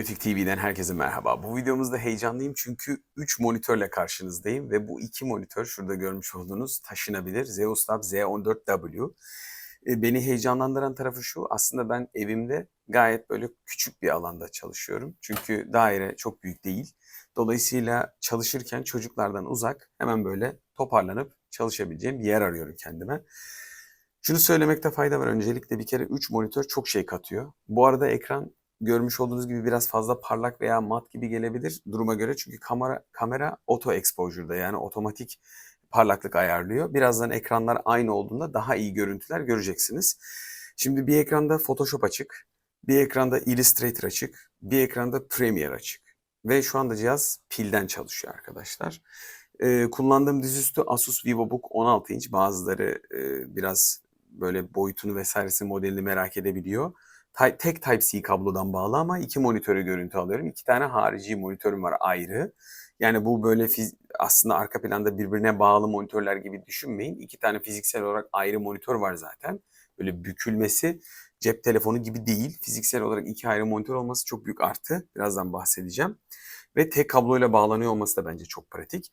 Antibiyotik TV'den herkese merhaba. Bu videomuzda heyecanlıyım çünkü 3 monitörle karşınızdayım ve bu iki monitör şurada görmüş olduğunuz taşınabilir Zeus Lab Z14W. E, Beni heyecanlandıran tarafı şu, aslında ben evimde gayet böyle küçük bir alanda çalışıyorum. Çünkü daire çok büyük değil. Dolayısıyla çalışırken çocuklardan uzak hemen böyle toparlanıp çalışabileceğim bir yer arıyorum kendime. Şunu söylemekte fayda var. Öncelikle bir kere 3 monitör çok şey katıyor. Bu arada ekran görmüş olduğunuz gibi biraz fazla parlak veya mat gibi gelebilir duruma göre. Çünkü kamera kamera auto exposure'da yani otomatik parlaklık ayarlıyor. Birazdan ekranlar aynı olduğunda daha iyi görüntüler göreceksiniz. Şimdi bir ekranda Photoshop açık, bir ekranda Illustrator açık, bir ekranda Premiere açık. Ve şu anda cihaz pilden çalışıyor arkadaşlar. Ee, kullandığım dizüstü Asus VivoBook 16 inç. Bazıları e, biraz böyle boyutunu vesairesini modelini merak edebiliyor. Tek Type-C kablodan bağlı ama iki monitörü görüntü alıyorum. İki tane harici monitörüm var ayrı. Yani bu böyle aslında arka planda birbirine bağlı monitörler gibi düşünmeyin. İki tane fiziksel olarak ayrı monitör var zaten. Böyle bükülmesi cep telefonu gibi değil. Fiziksel olarak iki ayrı monitör olması çok büyük artı. Birazdan bahsedeceğim. Ve tek kabloyla bağlanıyor olması da bence çok pratik.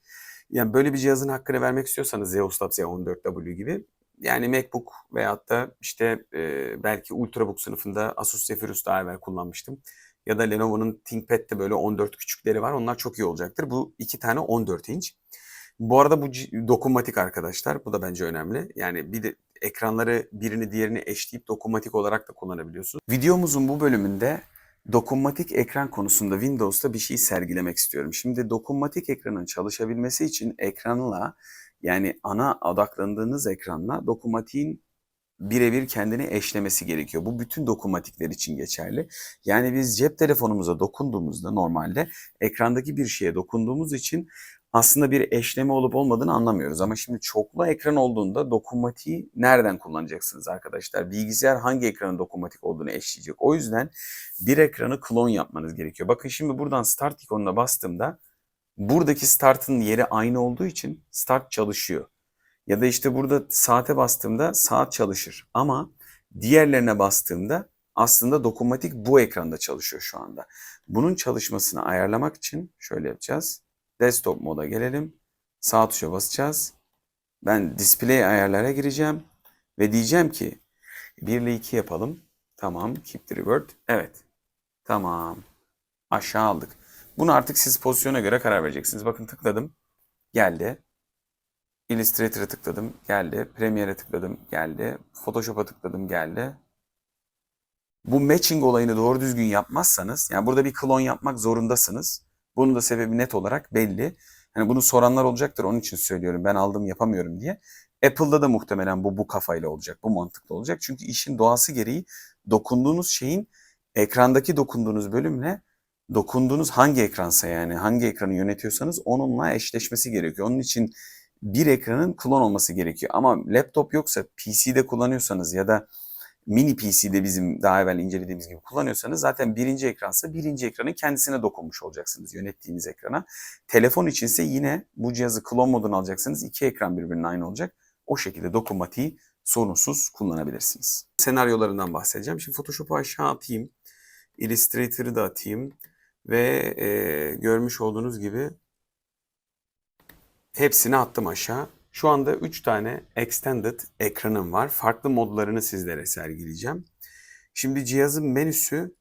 Yani böyle bir cihazın hakkını vermek istiyorsanız Zeus Lab Z14W gibi yani MacBook veyahut da işte e, belki Ultrabook sınıfında Asus Zephyrus daha evvel kullanmıştım. Ya da Lenovo'nun ThinkPad'de böyle 14 küçükleri var. Onlar çok iyi olacaktır. Bu iki tane 14 inç. Bu arada bu dokunmatik arkadaşlar. Bu da bence önemli. Yani bir de ekranları birini diğerini eşleyip dokunmatik olarak da kullanabiliyorsunuz. Videomuzun bu bölümünde dokunmatik ekran konusunda Windows'ta bir şey sergilemek istiyorum. Şimdi dokunmatik ekranın çalışabilmesi için ekranla yani ana odaklandığınız ekranla dokunmatiğin birebir kendini eşlemesi gerekiyor. Bu bütün dokunmatikler için geçerli. Yani biz cep telefonumuza dokunduğumuzda normalde ekrandaki bir şeye dokunduğumuz için aslında bir eşleme olup olmadığını anlamıyoruz. Ama şimdi çoklu ekran olduğunda dokunmatiği nereden kullanacaksınız arkadaşlar? Bilgisayar hangi ekranın dokunmatik olduğunu eşleyecek. O yüzden bir ekranı klon yapmanız gerekiyor. Bakın şimdi buradan start ikonuna bastığımda buradaki startın yeri aynı olduğu için start çalışıyor. Ya da işte burada saate bastığımda saat çalışır. Ama diğerlerine bastığımda aslında dokunmatik bu ekranda çalışıyor şu anda. Bunun çalışmasını ayarlamak için şöyle yapacağız. Desktop moda gelelim. Sağ tuşa basacağız. Ben display ayarlara gireceğim. Ve diyeceğim ki 1 ile 2 yapalım. Tamam. Keep the revert. Evet. Tamam. Aşağı aldık. Bunu artık siz pozisyona göre karar vereceksiniz. Bakın tıkladım. Geldi. Illustrator'a tıkladım, geldi. Premiere'e tıkladım, geldi. Photoshop'a tıkladım, geldi. Bu matching olayını doğru düzgün yapmazsanız, yani burada bir klon yapmak zorundasınız. Bunun da sebebi net olarak belli. Hani bunu soranlar olacaktır, onun için söylüyorum. Ben aldım yapamıyorum diye. Apple'da da muhtemelen bu bu kafayla olacak, bu mantıklı olacak. Çünkü işin doğası gereği dokunduğunuz şeyin ekrandaki dokunduğunuz bölümle dokunduğunuz hangi ekransa yani hangi ekranı yönetiyorsanız onunla eşleşmesi gerekiyor. Onun için bir ekranın klon olması gerekiyor. Ama laptop yoksa PC'de kullanıyorsanız ya da mini PC'de bizim daha evvel incelediğimiz gibi kullanıyorsanız zaten birinci ekransa birinci ekranın kendisine dokunmuş olacaksınız yönettiğiniz ekrana. Telefon içinse yine bu cihazı klon moduna alacaksınız. İki ekran birbirine aynı olacak. O şekilde dokunmatiği sorunsuz kullanabilirsiniz. Senaryolarından bahsedeceğim. Şimdi Photoshop'u aşağı atayım. Illustrator'ı da atayım. Ve e, görmüş olduğunuz gibi Hepsini attım aşağı. Şu anda 3 tane extended ekranım var. Farklı modlarını sizlere sergileyeceğim. Şimdi cihazın menüsü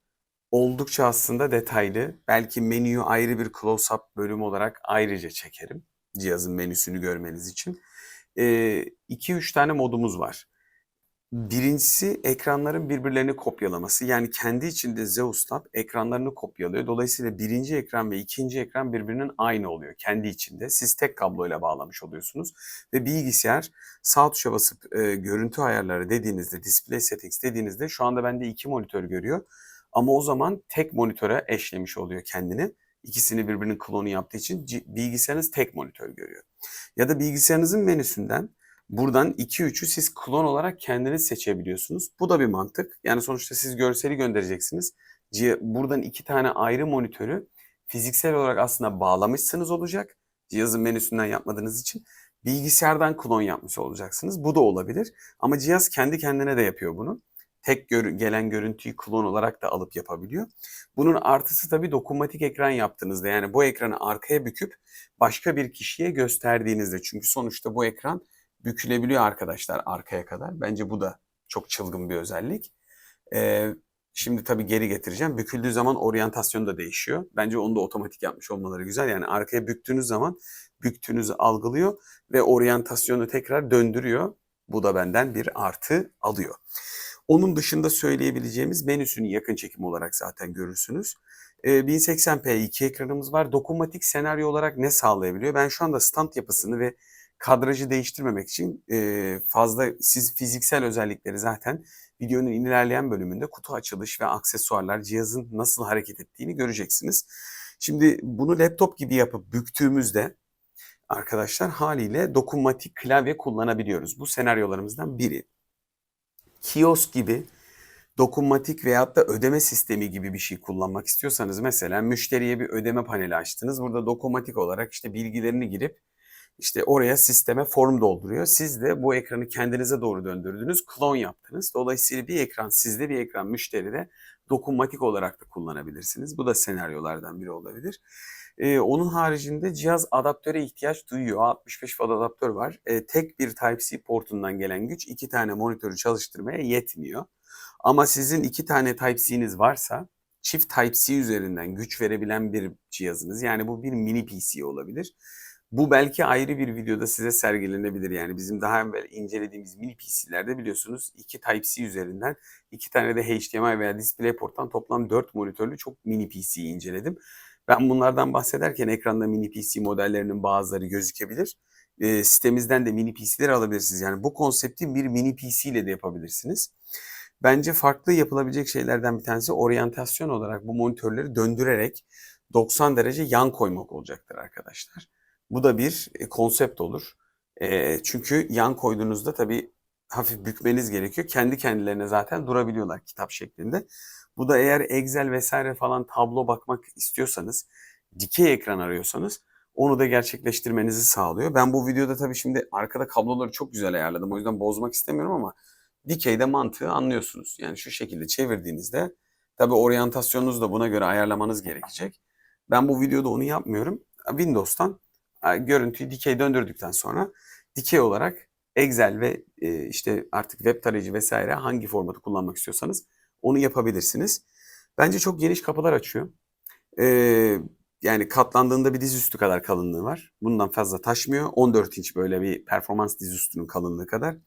oldukça aslında detaylı. Belki menüyü ayrı bir close-up bölüm olarak ayrıca çekerim. Cihazın menüsünü görmeniz için. 2-3 tane modumuz var. Birincisi ekranların birbirlerini kopyalaması. Yani kendi içinde Zeus Lab ekranlarını kopyalıyor. Dolayısıyla birinci ekran ve ikinci ekran birbirinin aynı oluyor kendi içinde. Siz tek kabloyla bağlamış oluyorsunuz. Ve bilgisayar sağ tuşa basıp e, görüntü ayarları dediğinizde, display settings dediğinizde şu anda bende iki monitör görüyor. Ama o zaman tek monitöre eşlemiş oluyor kendini. İkisini birbirinin klonu yaptığı için bilgisayarınız tek monitör görüyor. Ya da bilgisayarınızın menüsünden Buradan 2-3'ü siz klon olarak kendiniz seçebiliyorsunuz. Bu da bir mantık. Yani sonuçta siz görseli göndereceksiniz. Buradan iki tane ayrı monitörü fiziksel olarak aslında bağlamışsınız olacak. Cihazın menüsünden yapmadığınız için. Bilgisayardan klon yapmış olacaksınız. Bu da olabilir. Ama cihaz kendi kendine de yapıyor bunu. tek gör- gelen görüntüyü klon olarak da alıp yapabiliyor. Bunun artısı tabii dokunmatik ekran yaptığınızda yani bu ekranı arkaya büküp başka bir kişiye gösterdiğinizde. Çünkü sonuçta bu ekran bükülebiliyor arkadaşlar arkaya kadar. Bence bu da çok çılgın bir özellik. Ee, şimdi tabii geri getireceğim. Büküldüğü zaman oryantasyon da değişiyor. Bence onu da otomatik yapmış olmaları güzel. Yani arkaya büktüğünüz zaman büktüğünüzü algılıyor ve oryantasyonu tekrar döndürüyor. Bu da benden bir artı alıyor. Onun dışında söyleyebileceğimiz menüsünü yakın çekim olarak zaten görürsünüz. Ee, 1080p iki ekranımız var. Dokunmatik senaryo olarak ne sağlayabiliyor? Ben şu anda stand yapısını ve kadrajı değiştirmemek için e, fazla siz fiziksel özellikleri zaten videonun ilerleyen bölümünde kutu açılış ve aksesuarlar cihazın nasıl hareket ettiğini göreceksiniz. Şimdi bunu laptop gibi yapıp büktüğümüzde arkadaşlar haliyle dokunmatik klavye kullanabiliyoruz. Bu senaryolarımızdan biri. Kiosk gibi dokunmatik veyahut da ödeme sistemi gibi bir şey kullanmak istiyorsanız mesela müşteriye bir ödeme paneli açtınız. Burada dokunmatik olarak işte bilgilerini girip işte oraya sisteme form dolduruyor. Siz de bu ekranı kendinize doğru döndürdünüz, klon yaptınız. Dolayısıyla bir ekran sizde, bir ekran müşteride dokunmatik olarak da kullanabilirsiniz. Bu da senaryolardan biri olabilir. Ee, onun haricinde cihaz adaptöre ihtiyaç duyuyor. 65 watt adaptör var. Ee, tek bir Type-C portundan gelen güç iki tane monitörü çalıştırmaya yetmiyor. Ama sizin iki tane Type-C'niz varsa çift Type-C üzerinden güç verebilen bir cihazınız. Yani bu bir mini PC olabilir. Bu belki ayrı bir videoda size sergilenebilir. Yani bizim daha evvel incelediğimiz mini PC'lerde biliyorsunuz iki Type-C üzerinden iki tane de HDMI veya DisplayPort'tan toplam 4 monitörlü çok mini PC'yi inceledim. Ben bunlardan bahsederken ekranda mini PC modellerinin bazıları gözükebilir. E, sitemizden de mini PC'leri alabilirsiniz. Yani bu konsepti bir mini PC ile de yapabilirsiniz. Bence farklı yapılabilecek şeylerden bir tanesi oryantasyon olarak bu monitörleri döndürerek 90 derece yan koymak olacaktır arkadaşlar. Bu da bir e, konsept olur. E, çünkü yan koyduğunuzda tabii hafif bükmeniz gerekiyor. Kendi kendilerine zaten durabiliyorlar kitap şeklinde. Bu da eğer Excel vesaire falan tablo bakmak istiyorsanız, dikey ekran arıyorsanız onu da gerçekleştirmenizi sağlıyor. Ben bu videoda tabii şimdi arkada kabloları çok güzel ayarladım. O yüzden bozmak istemiyorum ama dikeyde mantığı anlıyorsunuz. Yani şu şekilde çevirdiğinizde tabii oryantasyonunuzu da buna göre ayarlamanız gerekecek. Ben bu videoda onu yapmıyorum. Windows'tan görüntüyü dikey döndürdükten sonra dikey olarak Excel ve e, işte artık web tarayıcı vesaire hangi formatı kullanmak istiyorsanız onu yapabilirsiniz. Bence çok geniş kapılar açıyor. Ee, yani katlandığında bir dizüstü kadar kalınlığı var. Bundan fazla taşmıyor. 14 inç böyle bir performans dizüstünün kalınlığı kadar.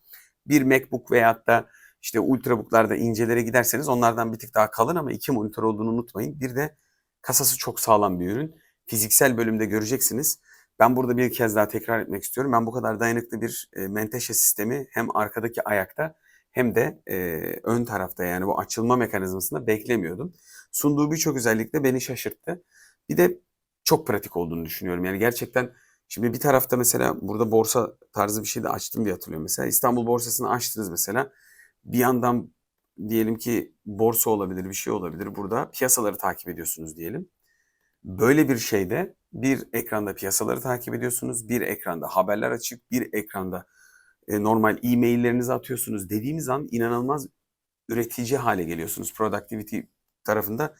Bir MacBook veyahut da işte Ultrabook'larda incelere giderseniz onlardan bir tık daha kalın ama iki monitör olduğunu unutmayın. Bir de kasası çok sağlam bir ürün. Fiziksel bölümde göreceksiniz. Ben burada bir kez daha tekrar etmek istiyorum. Ben bu kadar dayanıklı bir e, menteşe sistemi hem arkadaki ayakta hem de e, ön tarafta yani bu açılma mekanizmasında beklemiyordum. Sunduğu birçok özellik de beni şaşırttı. Bir de çok pratik olduğunu düşünüyorum. Yani gerçekten şimdi bir tarafta mesela burada borsa tarzı bir şey de açtım diye hatırlıyorum. Mesela İstanbul borsasını açtınız mesela. Bir yandan diyelim ki borsa olabilir, bir şey olabilir. Burada piyasaları takip ediyorsunuz diyelim. Böyle bir şeyde bir ekranda piyasaları takip ediyorsunuz, bir ekranda haberler açık, bir ekranda e, normal e-maillerinizi atıyorsunuz dediğimiz an inanılmaz üretici hale geliyorsunuz. Productivity tarafında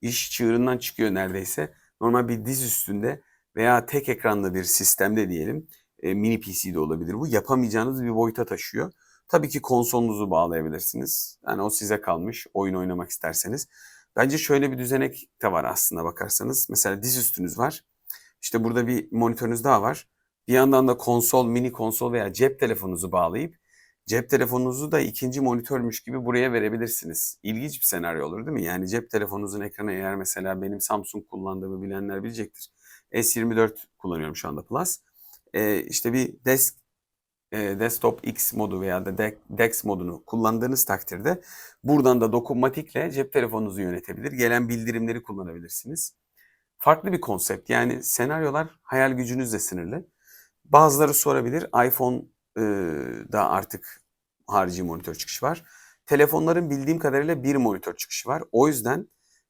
iş çığırından çıkıyor neredeyse. Normal bir diz üstünde veya tek ekranlı bir sistemde diyelim e, mini PC de olabilir bu. Yapamayacağınız bir boyuta taşıyor. Tabii ki konsolunuzu bağlayabilirsiniz. Yani o size kalmış oyun oynamak isterseniz. Bence şöyle bir düzenek de var aslında bakarsanız. Mesela diz üstünüz var. İşte burada bir monitörünüz daha var. Bir yandan da konsol, mini konsol veya cep telefonunuzu bağlayıp cep telefonunuzu da ikinci monitörmüş gibi buraya verebilirsiniz. İlginç bir senaryo olur değil mi? Yani cep telefonunuzun ekranı eğer mesela benim Samsung kullandığımı bilenler bilecektir. S24 kullanıyorum şu anda Plus. Ee, işte bir desk e, desktop X modu veya da DeX modunu kullandığınız takdirde buradan da dokunmatikle cep telefonunuzu yönetebilir. Gelen bildirimleri kullanabilirsiniz. Farklı bir konsept. Yani senaryolar hayal gücünüzle sınırlı. Bazıları sorabilir. iPhone e, da artık harici monitör çıkışı var. Telefonların bildiğim kadarıyla bir monitör çıkışı var. O yüzden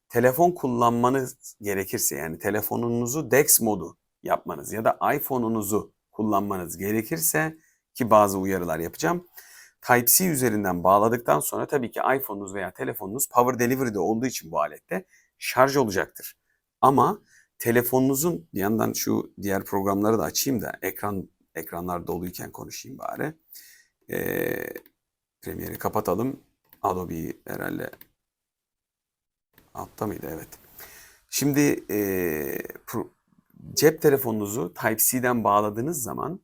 telefon kullanmanız gerekirse yani telefonunuzu DeX modu yapmanız ya da iPhone'unuzu kullanmanız gerekirse ki bazı uyarılar yapacağım. Type-C üzerinden bağladıktan sonra tabii ki iPhone'unuz veya telefonunuz Power Delivery'de olduğu için bu alette şarj olacaktır. Ama telefonunuzun bir yandan şu diğer programları da açayım da ekran ekranlar doluyken konuşayım bari. Ee, Premiere'i kapatalım. Adobe'yi herhalde altta mıydı? Evet. Şimdi e, pro- cep telefonunuzu Type-C'den bağladığınız zaman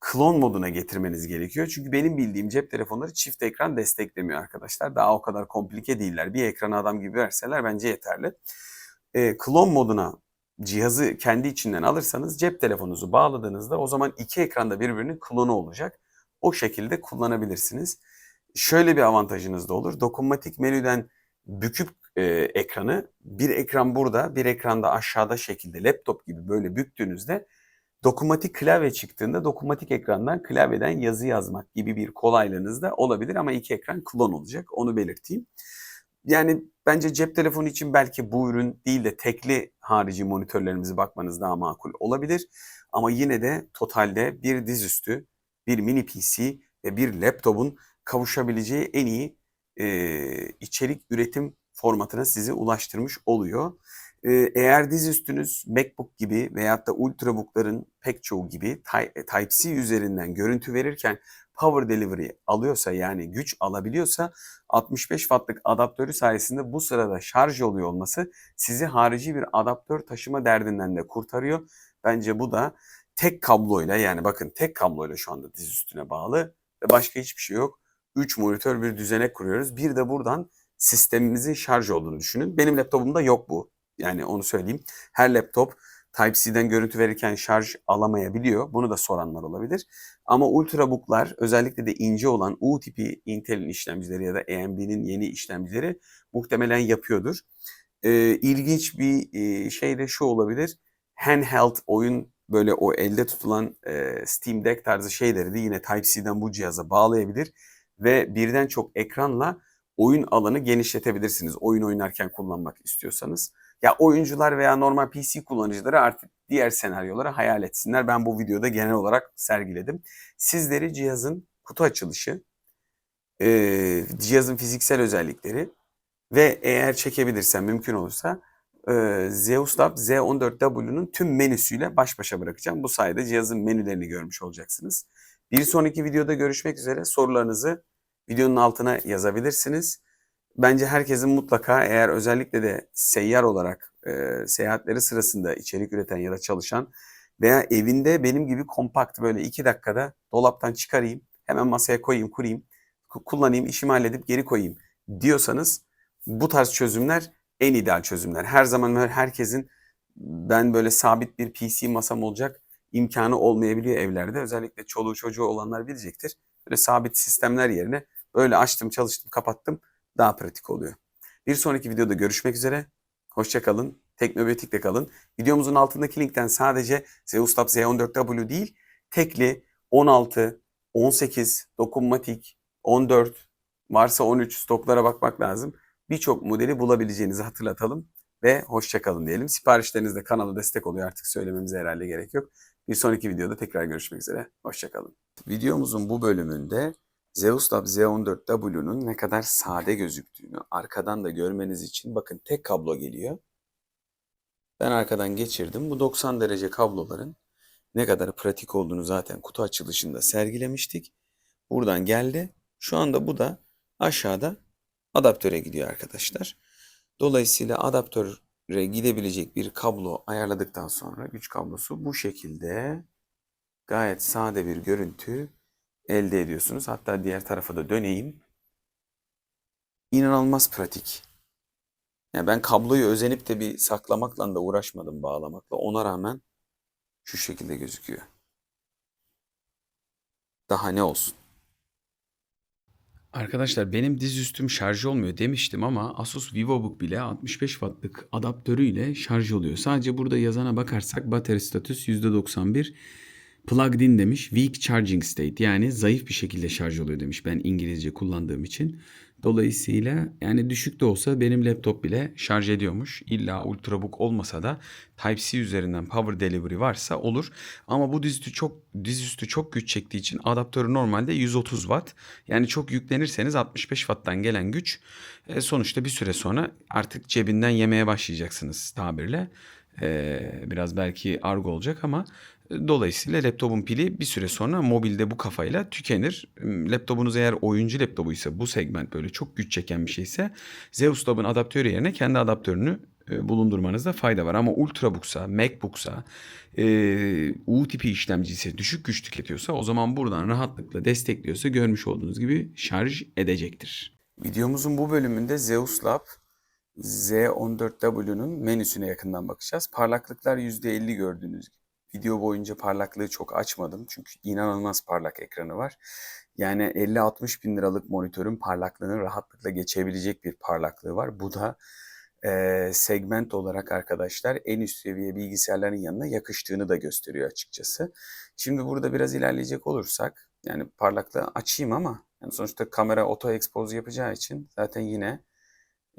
klon moduna getirmeniz gerekiyor. Çünkü benim bildiğim cep telefonları çift ekran desteklemiyor arkadaşlar. Daha o kadar komplike değiller. Bir ekranı adam gibi verseler bence yeterli. E, klon moduna cihazı kendi içinden alırsanız cep telefonunuzu bağladığınızda o zaman iki ekranda birbirinin klonu olacak. O şekilde kullanabilirsiniz. Şöyle bir avantajınız da olur. Dokunmatik menüden büküp e, ekranı bir ekran burada bir ekran da aşağıda şekilde laptop gibi böyle büktüğünüzde dokunmatik klavye çıktığında dokunmatik ekrandan klavyeden yazı yazmak gibi bir kolaylığınız da olabilir ama iki ekran klon olacak onu belirteyim. Yani bence cep telefonu için belki bu ürün değil de tekli harici monitörlerimizi bakmanız daha makul olabilir. Ama yine de totalde bir dizüstü, bir mini PC ve bir laptopun kavuşabileceği en iyi e, içerik üretim formatına sizi ulaştırmış oluyor. E, eğer dizüstünüz MacBook gibi veyahut da Ultrabook'ların pek çoğu gibi Ty- Type-C üzerinden görüntü verirken Power Delivery alıyorsa yani güç alabiliyorsa 65 wattlık adaptörü sayesinde bu sırada şarj oluyor olması sizi harici bir adaptör taşıma derdinden de kurtarıyor. Bence bu da tek kabloyla yani bakın tek kabloyla şu anda diz üstüne bağlı ve başka hiçbir şey yok. 3 monitör bir düzenek kuruyoruz. Bir de buradan sistemimizin şarj olduğunu düşünün. Benim laptopumda yok bu. Yani onu söyleyeyim. Her laptop Type-C'den görüntü verirken şarj alamayabiliyor. Bunu da soranlar olabilir. Ama Ultrabook'lar özellikle de ince olan U tipi Intel'in işlemcileri ya da AMD'nin yeni işlemcileri muhtemelen yapıyordur. Ee, ilginç bir e, şey de şu olabilir. Handheld oyun böyle o elde tutulan e, Steam Deck tarzı şeyleri de yine Type-C'den bu cihaza bağlayabilir. Ve birden çok ekranla oyun alanı genişletebilirsiniz. Oyun oynarken kullanmak istiyorsanız. Ya oyuncular veya normal PC kullanıcıları artık diğer senaryoları hayal etsinler. Ben bu videoda genel olarak sergiledim. Sizleri cihazın kutu açılışı, e, cihazın fiziksel özellikleri ve eğer çekebilirsem mümkün olursa e, Zeus Lab Z14W'nun tüm menüsüyle baş başa bırakacağım. Bu sayede cihazın menülerini görmüş olacaksınız. Bir sonraki videoda görüşmek üzere. Sorularınızı videonun altına yazabilirsiniz. Bence herkesin mutlaka eğer özellikle de seyyar olarak e, seyahatleri sırasında içerik üreten ya da çalışan veya evinde benim gibi kompakt böyle iki dakikada dolaptan çıkarayım, hemen masaya koyayım, kurayım, ku- kullanayım, işimi halledip geri koyayım diyorsanız bu tarz çözümler en ideal çözümler. Her zaman her- herkesin ben böyle sabit bir PC masam olacak imkanı olmayabiliyor evlerde. Özellikle çoluğu çocuğu olanlar bilecektir. Böyle sabit sistemler yerine böyle açtım, çalıştım, kapattım daha pratik oluyor. Bir sonraki videoda görüşmek üzere. Hoşçakalın. Teknobiyotik'te kalın. Videomuzun altındaki linkten sadece Zeus Tab Z14W değil, tekli 16, 18, dokunmatik, 14, varsa 13 stoklara bakmak lazım. Birçok modeli bulabileceğinizi hatırlatalım ve hoşçakalın diyelim. Siparişleriniz de kanala destek oluyor artık söylememize herhalde gerek yok. Bir sonraki videoda tekrar görüşmek üzere. Hoşçakalın. Videomuzun bu bölümünde Zeus Lab Z14W'nun ne kadar sade gözüktüğünü arkadan da görmeniz için bakın tek kablo geliyor. Ben arkadan geçirdim. Bu 90 derece kabloların ne kadar pratik olduğunu zaten kutu açılışında sergilemiştik. Buradan geldi. Şu anda bu da aşağıda adaptöre gidiyor arkadaşlar. Dolayısıyla adaptöre gidebilecek bir kablo ayarladıktan sonra güç kablosu bu şekilde gayet sade bir görüntü elde ediyorsunuz. Hatta diğer tarafa da döneyim. İnanılmaz pratik. Yani ben kabloyu özenip de bir saklamakla da uğraşmadım bağlamakla. Ona rağmen şu şekilde gözüküyor. Daha ne olsun? Arkadaşlar benim dizüstüm şarj olmuyor demiştim ama Asus VivoBook bile 65 wattlık adaptörüyle şarj oluyor. Sadece burada yazana bakarsak battery status %91 plugged in demiş. Weak charging state yani zayıf bir şekilde şarj oluyor demiş ben İngilizce kullandığım için. Dolayısıyla yani düşük de olsa benim laptop bile şarj ediyormuş. İlla ultrabook olmasa da Type-C üzerinden power delivery varsa olur. Ama bu dizüstü çok dizüstü çok güç çektiği için adaptörü normalde 130 watt. Yani çok yüklenirseniz 65 watttan gelen güç e, sonuçta bir süre sonra artık cebinden yemeye başlayacaksınız tabirle. E, biraz belki argo olacak ama e, dolayısıyla laptopun pili bir süre sonra mobilde bu kafayla tükenir. M, Laptopunuz eğer oyuncu laptopuysa bu segment böyle çok güç çeken bir şeyse Zeus Lab'ın adaptörü yerine kendi adaptörünü e, bulundurmanızda fayda var. Ama Ultrabook'sa, MacBook'sa, e, U tipi işlemci ise düşük güç tüketiyorsa o zaman buradan rahatlıkla destekliyorsa görmüş olduğunuz gibi şarj edecektir. Videomuzun bu bölümünde Zeus Lab Z14W'nun menüsüne yakından bakacağız. Parlaklıklar %50 gördüğünüz gibi. Video boyunca parlaklığı çok açmadım çünkü inanılmaz parlak ekranı var. Yani 50-60 bin liralık monitörün parlaklığını rahatlıkla geçebilecek bir parlaklığı var. Bu da e, segment olarak arkadaşlar en üst seviye bilgisayarların yanına yakıştığını da gösteriyor açıkçası. Şimdi burada biraz ilerleyecek olursak yani parlaklığı açayım ama yani sonuçta kamera auto expose yapacağı için zaten yine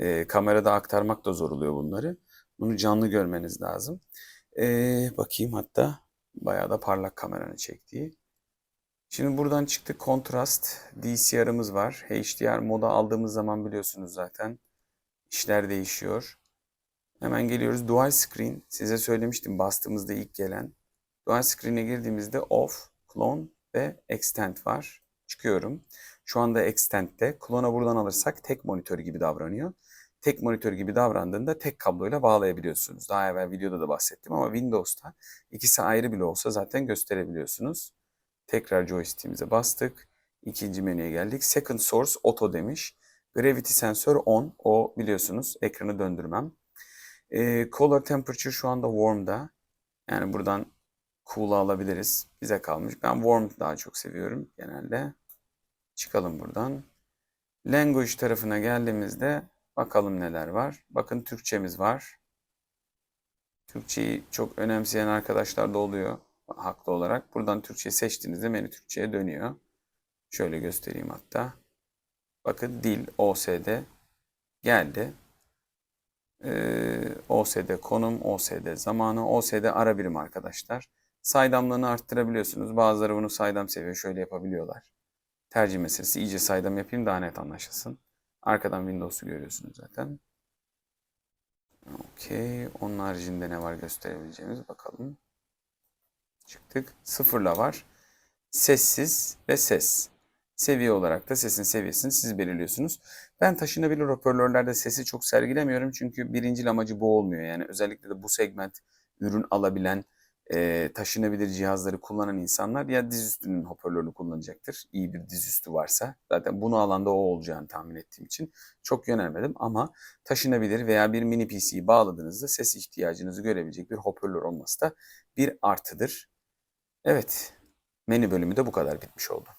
e, kamerada aktarmak da zor oluyor bunları. Bunu canlı görmeniz lazım. E, bakayım hatta bayağı da parlak kameranın çektiği. Şimdi buradan çıktık kontrast DCR'ımız var. HDR moda aldığımız zaman biliyorsunuz zaten işler değişiyor. Hemen geliyoruz dual screen. Size söylemiştim bastığımızda ilk gelen. Dual screen'e girdiğimizde off, clone ve extend var. Çıkıyorum. Şu anda extend'de. Clone'a buradan alırsak tek monitör gibi davranıyor. Tek monitör gibi davrandığında tek kabloyla bağlayabiliyorsunuz. Daha evvel videoda da bahsettim ama Windows'ta ikisi ayrı bile olsa zaten gösterebiliyorsunuz. Tekrar joystick'imize bastık. İkinci menüye geldik. Second source auto demiş. Gravity sensör on. O biliyorsunuz ekranı döndürmem. Ee, color temperature şu anda warm'da. Yani buradan cool'a alabiliriz. Bize kalmış. Ben warm daha çok seviyorum genelde. Çıkalım buradan. Language tarafına geldiğimizde bakalım neler var. Bakın Türkçemiz var. Türkçeyi çok önemseyen arkadaşlar da oluyor haklı olarak. Buradan Türkçe seçtiğinizde menü Türkçe'ye dönüyor. Şöyle göstereyim hatta. Bakın dil OSD geldi. Ee, OSD konum, OSD zamanı, OSD ara birim arkadaşlar. Saydamlığını arttırabiliyorsunuz. Bazıları bunu saydam seviyor. Şöyle yapabiliyorlar. Tercih meselesi. İyice saydam yapayım daha net anlaşılsın. Arkadan Windows'u görüyorsunuz zaten. Okey. Onun haricinde ne var gösterebileceğimiz bakalım. Çıktık. Sıfırla var. Sessiz ve ses. Seviye olarak da sesin seviyesini siz belirliyorsunuz. Ben taşınabilir hoparlörlerde sesi çok sergilemiyorum çünkü birincil amacı bu olmuyor. Yani özellikle de bu segment ürün alabilen, e, taşınabilir cihazları kullanan insanlar ya dizüstünün hoparlörünü kullanacaktır. İyi bir dizüstü varsa. Zaten bunu alanda o olacağını tahmin ettiğim için çok yönelmedim. Ama taşınabilir veya bir mini PC'yi bağladığınızda ses ihtiyacınızı görebilecek bir hoparlör olması da bir artıdır. Evet, menü bölümü de bu kadar bitmiş oldu.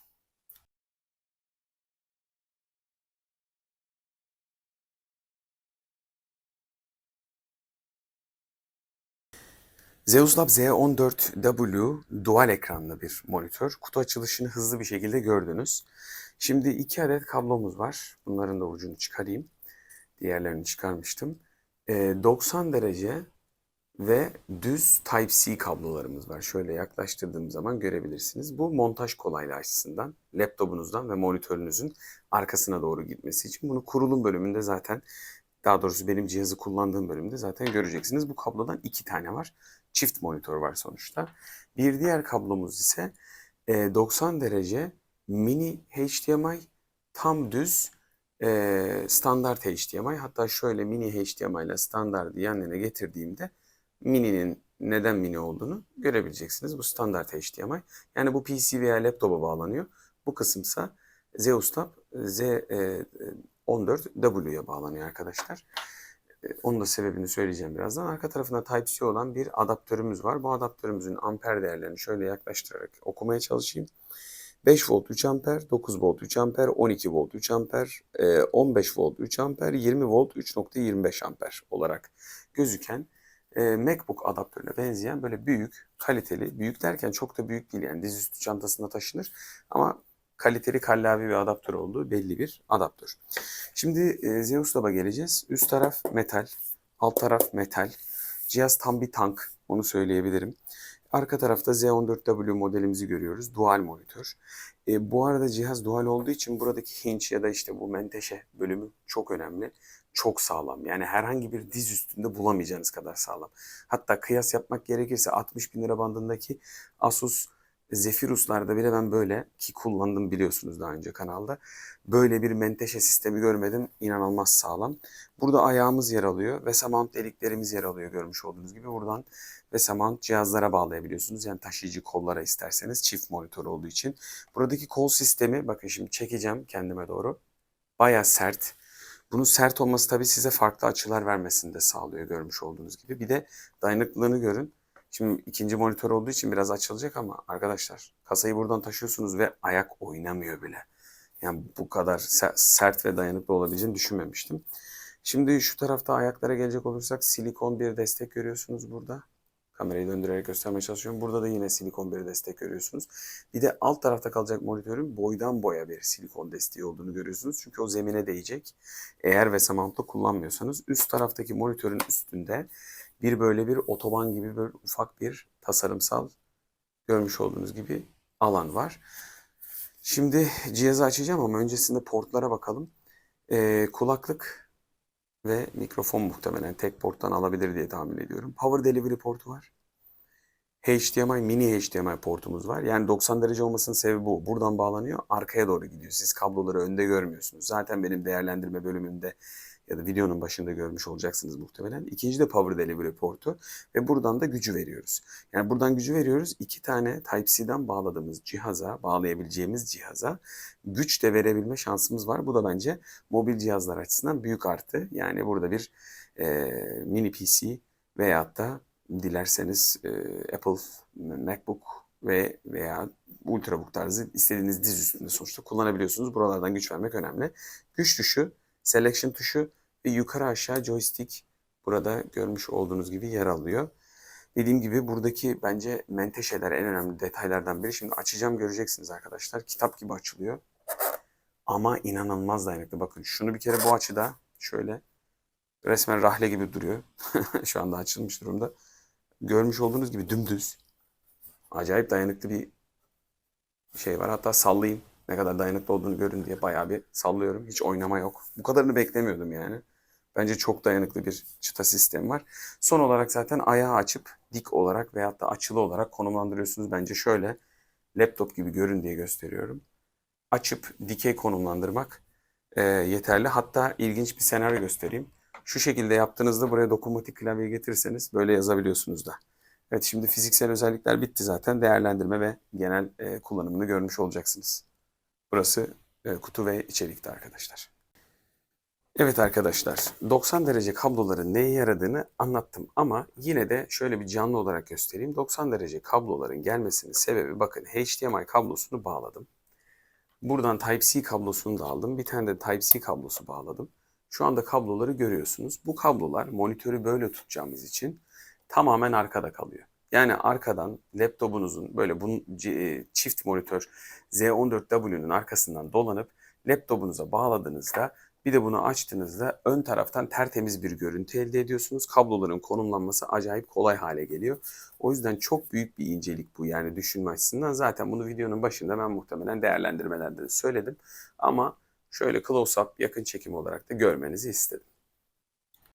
Zeus Lab Z14W dual ekranlı bir monitör. Kutu açılışını hızlı bir şekilde gördünüz. Şimdi iki adet kablomuz var. Bunların da ucunu çıkarayım. Diğerlerini çıkarmıştım. Ee, 90 derece ve düz Type-C kablolarımız var. Şöyle yaklaştırdığım zaman görebilirsiniz. Bu montaj kolaylığı açısından laptopunuzdan ve monitörünüzün arkasına doğru gitmesi için. Bunu kurulum bölümünde zaten daha doğrusu benim cihazı kullandığım bölümde zaten göreceksiniz. Bu kablodan iki tane var. Çift monitör var sonuçta. Bir diğer kablomuz ise e, 90 derece mini HDMI tam düz e, standart HDMI. Hatta şöyle mini HDMI ile standartı yan yana getirdiğimde mini'nin neden mini olduğunu görebileceksiniz. Bu standart HDMI. Yani bu PC veya laptopa bağlanıyor. Bu kısımsa Zeus Tab Z14W'ye bağlanıyor arkadaşlar. E, Onun da sebebini söyleyeceğim birazdan. Arka tarafında Type-C olan bir adaptörümüz var. Bu adaptörümüzün amper değerlerini şöyle yaklaştırarak okumaya çalışayım. 5 volt 3 amper, 9 volt 3 amper, 12 volt 3 amper, e, 15 volt 3 amper, 20 volt 3.25 amper olarak gözüken e, MacBook adaptörüne benzeyen böyle büyük, kaliteli, büyük derken çok da büyük değil yani dizüstü çantasında taşınır ama kaliteli kallavi bir adaptör olduğu belli bir adaptör. Şimdi e, Zeus Lab'a geleceğiz. Üst taraf metal, alt taraf metal. Cihaz tam bir tank, onu söyleyebilirim. Arka tarafta Z14W modelimizi görüyoruz. Dual monitör. E, bu arada cihaz dual olduğu için buradaki hinge ya da işte bu menteşe bölümü çok önemli. Çok sağlam. Yani herhangi bir diz üstünde bulamayacağınız kadar sağlam. Hatta kıyas yapmak gerekirse 60 bin lira bandındaki Asus Zephyrus'larda bile ben böyle ki kullandım biliyorsunuz daha önce kanalda. Böyle bir menteşe sistemi görmedim. İnanılmaz sağlam. Burada ayağımız yer alıyor. VESA mount deliklerimiz yer alıyor görmüş olduğunuz gibi. Buradan VESA mount cihazlara bağlayabiliyorsunuz. Yani taşıyıcı kollara isterseniz çift monitör olduğu için. Buradaki kol sistemi bakın şimdi çekeceğim kendime doğru. Baya sert. Bunun sert olması tabii size farklı açılar vermesini de sağlıyor görmüş olduğunuz gibi. Bir de dayanıklılığını görün. Şimdi ikinci monitör olduğu için biraz açılacak ama arkadaşlar kasayı buradan taşıyorsunuz ve ayak oynamıyor bile. Yani bu kadar se- sert ve dayanıklı olabileceğini düşünmemiştim. Şimdi şu tarafta ayaklara gelecek olursak silikon bir destek görüyorsunuz burada. Kamerayı döndürerek göstermeye çalışıyorum. Burada da yine silikon bir destek görüyorsunuz. Bir de alt tarafta kalacak monitörün boydan boya bir silikon desteği olduğunu görüyorsunuz. Çünkü o zemine değecek. Eğer VESA mount'ta kullanmıyorsanız üst taraftaki monitörün üstünde bir böyle bir otoban gibi böyle ufak bir tasarımsal görmüş olduğunuz gibi alan var. Şimdi cihazı açacağım ama öncesinde portlara bakalım. Ee, kulaklık ve mikrofon muhtemelen tek porttan alabilir diye tahmin ediyorum. Power Delivery portu var. HDMI, mini HDMI portumuz var. Yani 90 derece olmasının sebebi bu. Buradan bağlanıyor, arkaya doğru gidiyor. Siz kabloları önde görmüyorsunuz. Zaten benim değerlendirme bölümümde ya da videonun başında görmüş olacaksınız muhtemelen. İkinci de Power Delivery portu ve buradan da gücü veriyoruz. Yani buradan gücü veriyoruz. İki tane Type-C'den bağladığımız cihaza, bağlayabileceğimiz cihaza güç de verebilme şansımız var. Bu da bence mobil cihazlar açısından büyük artı. Yani burada bir e, mini PC veyahut da dilerseniz e, Apple MacBook ve veya Ultrabook tarzı istediğiniz diz üstünde sonuçta kullanabiliyorsunuz. Buralardan güç vermek önemli. Güç tuşu, selection tuşu ve yukarı aşağı joystick burada görmüş olduğunuz gibi yer alıyor. Dediğim gibi buradaki bence menteşeler en önemli detaylardan biri. Şimdi açacağım göreceksiniz arkadaşlar. Kitap gibi açılıyor. Ama inanılmaz dayanıklı. Bakın şunu bir kere bu açıda şöyle resmen rahle gibi duruyor. Şu anda açılmış durumda. Görmüş olduğunuz gibi dümdüz. Acayip dayanıklı bir şey var. Hatta sallayayım. Ne kadar dayanıklı olduğunu görün diye bayağı bir sallıyorum. Hiç oynama yok. Bu kadarını beklemiyordum yani. Bence çok dayanıklı bir çıta sistemi var. Son olarak zaten ayağı açıp dik olarak veyahut da açılı olarak konumlandırıyorsunuz. Bence şöyle laptop gibi görün diye gösteriyorum. Açıp dikey konumlandırmak e, yeterli. Hatta ilginç bir senaryo göstereyim. Şu şekilde yaptığınızda buraya dokunmatik klavye getirirseniz böyle yazabiliyorsunuz da. Evet şimdi fiziksel özellikler bitti zaten. Değerlendirme ve genel e, kullanımını görmüş olacaksınız. Burası e, kutu ve içerikte arkadaşlar. Evet arkadaşlar 90 derece kabloların neye yaradığını anlattım ama yine de şöyle bir canlı olarak göstereyim. 90 derece kabloların gelmesinin sebebi bakın HDMI kablosunu bağladım. Buradan Type-C kablosunu da aldım. Bir tane de Type-C kablosu bağladım. Şu anda kabloları görüyorsunuz. Bu kablolar monitörü böyle tutacağımız için tamamen arkada kalıyor. Yani arkadan laptopunuzun böyle bunun c- çift monitör Z14W'nun arkasından dolanıp laptopunuza bağladığınızda bir de bunu açtığınızda ön taraftan tertemiz bir görüntü elde ediyorsunuz. Kabloların konumlanması acayip kolay hale geliyor. O yüzden çok büyük bir incelik bu yani düşünme açısından. Zaten bunu videonun başında ben muhtemelen değerlendirmelerde de söyledim. Ama şöyle close up yakın çekim olarak da görmenizi istedim.